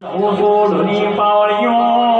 我不能保佑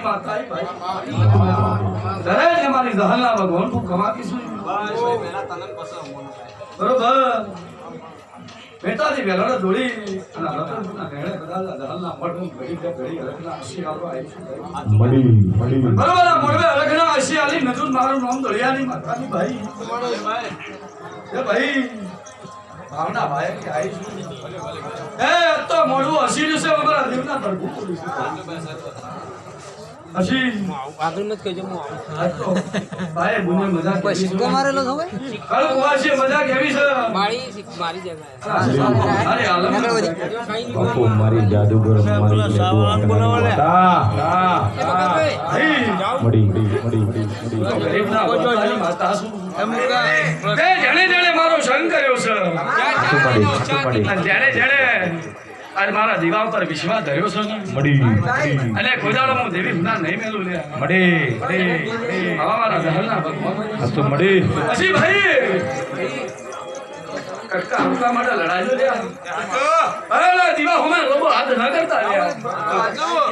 વર્તાની માતા દરેક અમારી જહલના ભગવાન ખૂબ કમાતી છું. બરોબર. બેટાથી વેલાડે દોડી અને રતનપુરના ઘેડે બધા જહલના મઠ ઘડી કે ઘડી અલગના આશીર્વાદો આવતો આવી છું મળી મળી બરોબર આ મોડવે અલગના આશીર્વાદી નજુર મારું નામ દળિયાની માતાની ભાઈ. એ ભાઈ ભાવના ભાઈ કે આવી છું. એ તો મોડવું હસી રહ્યું છે અમારા દેવના તરફું હસી આગળ મત કહેજો હું આવું. ભાઈ બુને મજા કોઈ સિક્કો મારેલો છે ભાઈ? કાલ કુવાસી મજા કેવી છે? મારી સિક- મારી જગ્યાએ. અરે હાલમ આગળ મારી જાદુગર મારી માતા ભાઈ મળી મળી મળી મળી મળી. ગરીબના પોતાની માતા છું તે જેણે જેણે મારો સંગ કર્યો છે. જેણે જેણે આજ મારા દીવા ઉપર વિશ્વાસ ધર્યો છે મળી અને કોઈ હું દેવી ગુના નહીં મેલું લે. મારા દહલના ભગવાન પછી ભાઈ કટકા હમકા માટે લડાઈ લો અરે દીવા હોમે લોકો હાથ ન કરતા લ્યા.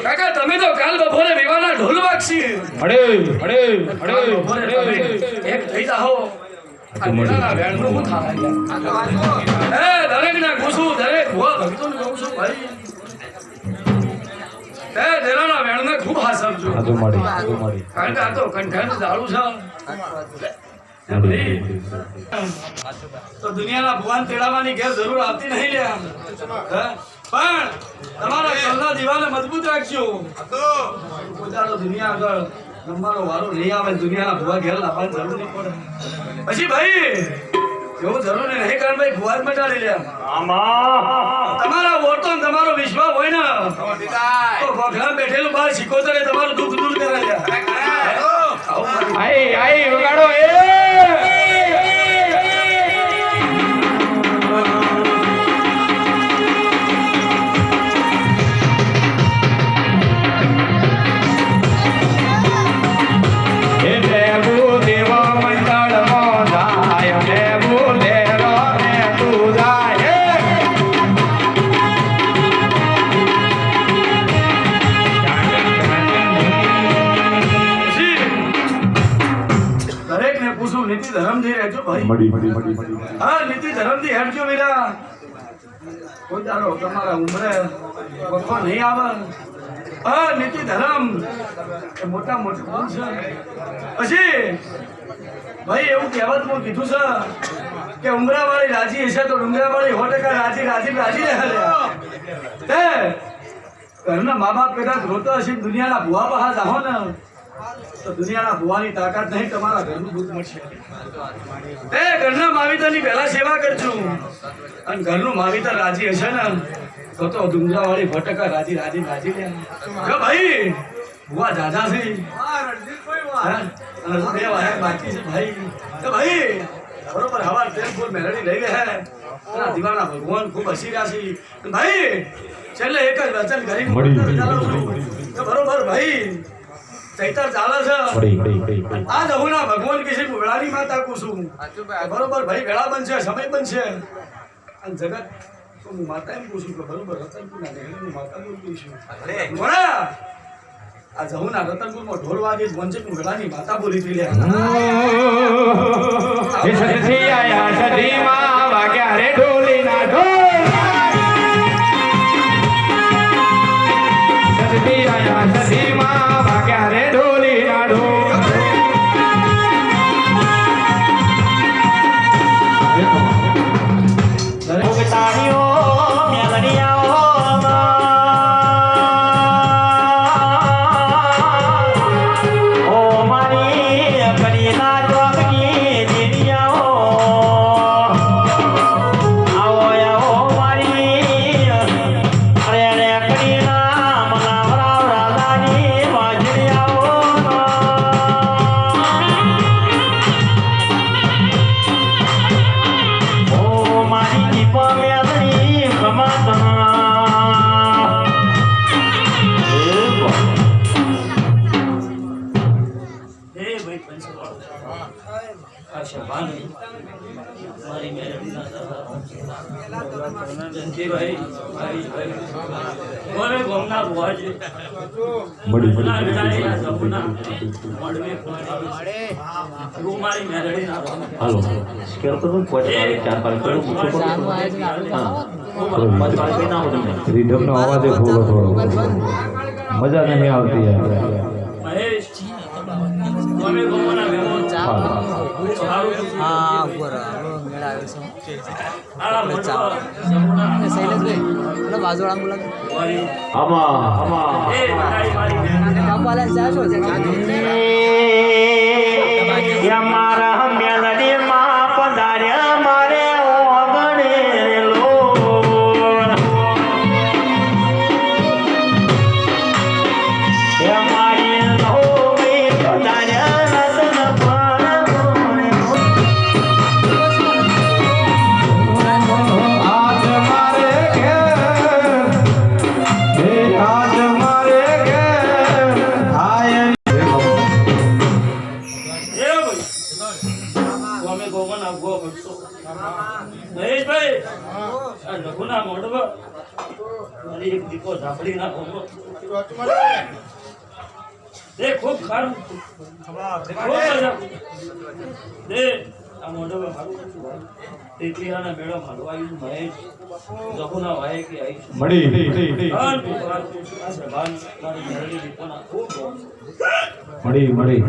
કાકા તમે તો કાલ બપોરે વિવાહના ઢોલ વાગશી. તમે મળી એક થઈ જાઓ. લ્યા? એ દરેકને પૂછું, દરેક ભુવા ભક્તોને કહું છું, ભાઈ. એ દેરાના વેણને ખૂબ હાસવજો. હાથું મળી હાથું મળી કારણ કે આ તો કંઠાનું દારૂ છે તો દુનિયાના ભગવાન તેડાવાની ઘેર જરૂર આવતી નહીં લે હે? પણ તમારા ઘરના દીવાને મજબૂત રાખજો દુનિયા આગળ નંબરનો વારો નહીં આવે, દુનિયાના ભુવા ઘેર લાવવાની જરૂર નહીં પડે. પછી ભાઈ નહીં. કારણ ભાઈ ભુવા જ મટાડી લે તમારા વોટો તમારો વિશ્વાસ હોય ને, તો બેઠેલું બાર સિકોતરે તમારું દુઃખ દૂર કરે આઈ. મળી હા, નીતિ ધરમથી હેડજો વીરા કોઈ તારો તમારા ઉંમરે પપ્પા નહીં આવે. હા, નીતિ ધરમ. એ મોટા છે. પછી ભાઈ એવું કહેવત હું કીધું છે કે ઉમરા વાળી રાજી હશે તો ડુંગરા વાળી સો ટકા રાજી રાજી રાજી રહે ઘરના મા બાપ કદાચ રોતા હશે, દુનિયાના ભુવા બહાર જાહો ને. તો દુનિયાના ભુવાની તાકાત નહીં તમારા ઘરનું દૂધ મળશે એ ઘરના માવિતરની પહેલા સેવા કરજો. અને ઘરનું માવિતર રાજી હશે ને તો તો ડુંગરાવાળી ભટકા રાજી રાજી રાજી લે. જો ભાઈ ભુવા દાદા છે. બે વાહે બાકી છે ભાઈ. તો ભાઈ બરોબર હવા તેલ ફૂલ મેળડી લઈ લે હે. દીવાના ભગવાન ખૂબ હસી રહ્યા છે. ભાઈ છેલ્લે એક જ વચન તો બરોબર ભાઈ ચૈતર ચાલે છે. આ જવું દહુના ભગવાન કિસી વેળાની માતા કુસુમ બરોબર ભાઈ વેળા બનશે સમય બનશે. અને જગત તો હું માતા એમ પૂછું કે બરોબર રતનપુરના ગહેડીની માતા બોલું છું. મોડા આ રતનપુરમાં ઢોલ વાગે વંચિત વેળાની માતા બોલી થઈ લે આયા સતી માં વાગ્યા રે ઢોલીના ઢોલ. મારી મેરડીના દાદા જંતીભાઈ ભાઈ ભાઈ ગોમના ભુવાજી મળી ના વિડાઈ આ જમુના મળવે મળે રૂ મારી હાલો સ્કેલ કરો વાળી ચાર પાંચ કરો મૂકો કરો. હા પાંચ વાળી કઈ ના હોય તમને રીધમનો અવાજ એ થોડો થોડો મજા નહીં આવતી યાર હા ઉપર આપણો મેળ આવ્યો છે. આ મોટો જમુના શૈલેષભાઈ એટલે બાજુવાળા બોલાવે. કાપવાલા ચા છો? ગોમે ગોમન આગો બનશો મહેશભાઈ આ લઘુના મોઢવા મારી એક દીકો ઝાપડી ના ગોમો દે ખૂબ ખારું. દે આ મોઢવા મેળો આવ્યું મહેશ. વાય કે મળી મારી દીકોના ખૂબ મળી મળી.